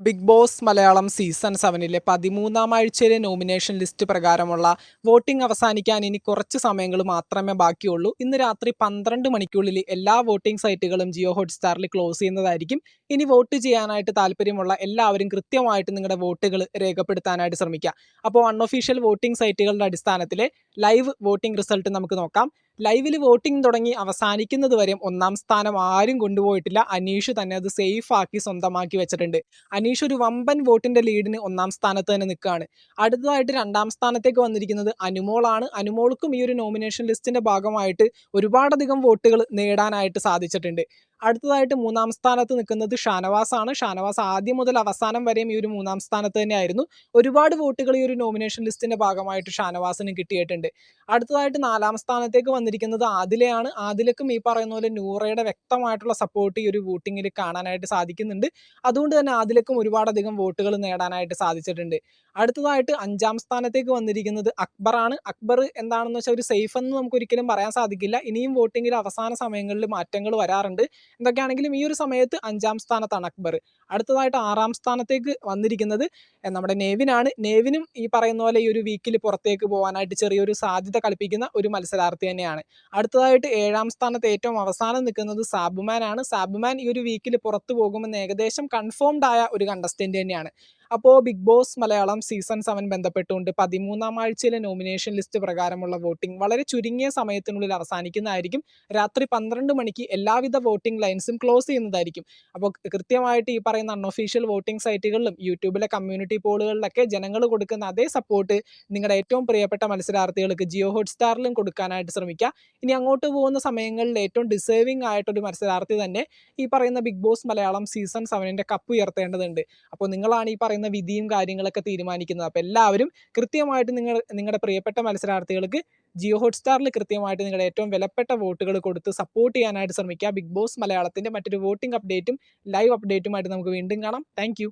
Big Boss Malayalam season സെവനിലെ പതിമൂന്നാം ആഴ്ചയിലെ നോമിനേഷൻ ലിസ്റ്റ് പ്രകാരമുള്ള വോട്ടിംഗ് അവസാനിക്കാൻ ഇനി കുറച്ച് സമയങ്ങൾ മാത്രമേ ബാക്കിയുള്ളൂ. ഇന്ന് രാത്രി പന്ത്രണ്ട് മണിക്കുള്ളിൽ എല്ലാ വോട്ടിംഗ് സൈറ്റുകളും ജിയോ ഹോട്ട്സ്റ്റാറിൽ ക്ലോസ് ചെയ്യുന്നതായിരിക്കും. ഇനി വോട്ട് ചെയ്യാനായിട്ട് താല്പര്യമുള്ള എല്ലാവരും കൃത്യമായിട്ട് നിങ്ങളുടെ വോട്ടുകൾ രേഖപ്പെടുത്താനായിട്ട് ശ്രമിക്കുക. അപ്പോൾ അൺഒഫീഷ്യൽ വോട്ടിംഗ് സൈറ്റുകളുടെ അടിസ്ഥാനത്തിലെ ലൈവ് വോട്ടിംഗ് റിസൾട്ട് നമുക്ക് നോക്കാം. ലൈവിൽ വോട്ടിംഗ് തുടങ്ങി അവസാനിക്കുന്നത് വരെയും ഒന്നാം സ്ഥാനം ആരും കൊണ്ടുപോയിട്ടില്ല. അനീഷ് തന്നെ അത് സേഫ് ആക്കി സ്വന്തമാക്കി വെച്ചിട്ടുണ്ട്. അനീഷ് ഒരു വമ്പൻ വോട്ടിന്റെ ലീഡിന് ഒന്നാം സ്ഥാനത്ത് തന്നെ നിൽക്കുകയാണ്. അടുത്തതായിട്ട് രണ്ടാം സ്ഥാനത്തേക്ക് വന്നിരിക്കുന്നത് അനുമോളാണ്. അനുമോൾക്കും ഈ ഒരു നോമിനേഷൻ ലിസ്റ്റിന്റെ ഭാഗമായിട്ട് ഒരുപാടധികം വോട്ടുകൾ നേടാനായിട്ട് സാധിച്ചിട്ടുണ്ട്. അടുത്തതായിട്ട് മൂന്നാം സ്ഥാനത്ത് നിൽക്കുന്നത് ഷാനവാസ് ആണ് ഷാനവാസ് ആദ്യം മുതൽ അവസാനം വരെയും ഈ ഒരു മൂന്നാം സ്ഥാനത്ത് തന്നെയായിരുന്നു. ഒരുപാട് വോട്ടുകൾ ഈ ഒരു നോമിനേഷൻ ലിസ്റ്റിന്റെ ഭാഗമായിട്ട് ഷാനവാസിന് കിട്ടിയിട്ടുണ്ട്. അടുത്തതായിട്ട് നാലാം സ്ഥാനത്തേക്ക് വന്നിരിക്കുന്നത് ആദിലയാണ്. ആദിലക്കും ഈ പറയുന്ന പോലെ നൂറയുടെ വ്യക്തമായിട്ടുള്ള സപ്പോർട്ട് ഈ ഒരു വോട്ടിങ്ങിൽ കാണാനായിട്ട് സാധിക്കുന്നുണ്ട്. അതുകൊണ്ട് തന്നെ ആദിലക്കും ഒരുപാടധികം വോട്ടുകൾ നേടാനായിട്ട് സാധിച്ചിട്ടുണ്ട്. അടുത്തതായിട്ട് അഞ്ചാം സ്ഥാനത്തേക്ക് വന്നിരിക്കുന്നത് അക്ബറാണ്. അക്ബർ എന്താണെന്ന് വെച്ചാൽ ഒരു സേഫ് എന്ന് നമുക്ക് ഒരിക്കലും പറയാൻ സാധിക്കില്ല. ഇനിയും വോട്ടിങ്ങിൽ അവസാന സമയങ്ങളിൽ മാറ്റങ്ങൾ വരാറുണ്ട്. എന്തൊക്കെയാണെങ്കിലും ഈ ഒരു സമയത്ത് അഞ്ചാം സ്ഥാനത്താണ് അക്ബർ. അടുത്തതായിട്ട് ആറാം സ്ഥാനത്തേക്ക് വന്നിരിക്കുന്നത് നമ്മുടെ നേവിനാണ്. നേവിനും ഈ പറയുന്ന പോലെ ഈ ഒരു വീക്കിൽ പുറത്തേക്ക് പോകാനായിട്ട് ചെറിയൊരു സാധ്യത കളിപ്പിക്കുന്ന ഒരു മത്സരാർത്ഥി തന്നെയാണ്. അടുത്തതായിട്ട് ഏഴാം സ്ഥാനത്ത് ഏറ്റവും അവസാനം നിൽക്കുന്നത് സാബുമാൻ ആണ് സാബുമാൻ ഈ ഒരു വീക്കിൽ പുറത്തു പോകുമെന്ന് ഏകദേശം കൺഫേംഡ് ആയ ഒരു കണ്ടസ്റ്റന്റ് തന്നെയാണ്. അപ്പോൾ Bigg Boss Malayalam season seven ബന്ധപ്പെട്ടുകൊണ്ട് പതിമൂന്നാം ആഴ്ചയിലെ നോമിനേഷൻ ലിസ്റ്റ് പ്രകാരമുള്ള വോട്ടിംഗ് വളരെ ചുരുങ്ങിയ സമയത്തിനുള്ളിൽ അവസാനിക്കുന്നതായിരിക്കും. രാത്രി പന്ത്രണ്ട് മണിക്ക് എല്ലാവിധ വോട്ടിംഗ് ലൈൻസും ക്ലോസ് ചെയ്യുന്നതായിരിക്കും. അപ്പോൾ കൃത്യമായിട്ട് ഈ പറയുന്ന അൺഒഫീഷ്യൽ വോട്ടിംഗ് സൈറ്റുകളിലും യൂട്യൂബിലെ കമ്മ്യൂണിറ്റി പോളുകളിലൊക്കെ ജനങ്ങൾ കൊടുക്കുന്ന അതേ സപ്പോർട്ട് നിങ്ങളുടെ ഏറ്റവും പ്രിയപ്പെട്ട മത്സരാർത്ഥികൾക്ക് ജിയോ ഹോട്ട്സ്റ്റാറിലും കൊടുക്കാനായിട്ട് ശ്രമിക്കുക. ഇനി അങ്ങോട്ട് പോകുന്ന സമയങ്ങളിൽ ഏറ്റവും ഡിസേർവിംഗ് ആയിട്ടൊരു മത്സരാർത്ഥി തന്നെ ഈ പറയുന്ന ബിഗ് ബോസ് മലയാളം സീസൺ സെവനിന്റെ കപ്പ് ഉയർത്തേണ്ടതുണ്ട്. അപ്പോൾ നിങ്ങളാണ് ഈ പറയുന്ന വിധിയും കാര്യങ്ങളൊക്കെ തീരുമാനിക്കുന്നത് അപ്പോൾ എല്ലാവരും കൃത്യമായിട്ട് നിങ്ങൾ നിങ്ങളുടെ പ്രിയപ്പെട്ട മത്സരാർത്ഥികൾക്ക് ജിയോ ഹോട്ട്സ്റ്റാറിൽ കൃത്യമായിട്ട് നിങ്ങളുടെ ഏറ്റവും വിലപ്പെട്ട വോട്ടുകൾ കൊടുത്ത് സപ്പോർട്ട് ചെയ്യാനായിട്ട് ശ്രമിക്കുക. ബിഗ് ബോസ് മലയാളത്തിന്റെ മറ്റൊരു വോട്ടിംഗ് അപ്ഡേറ്റും ലൈവ് അപ്ഡേറ്റുമായിട്ട് നമുക്ക് വീണ്ടും കാണാം. താങ്ക്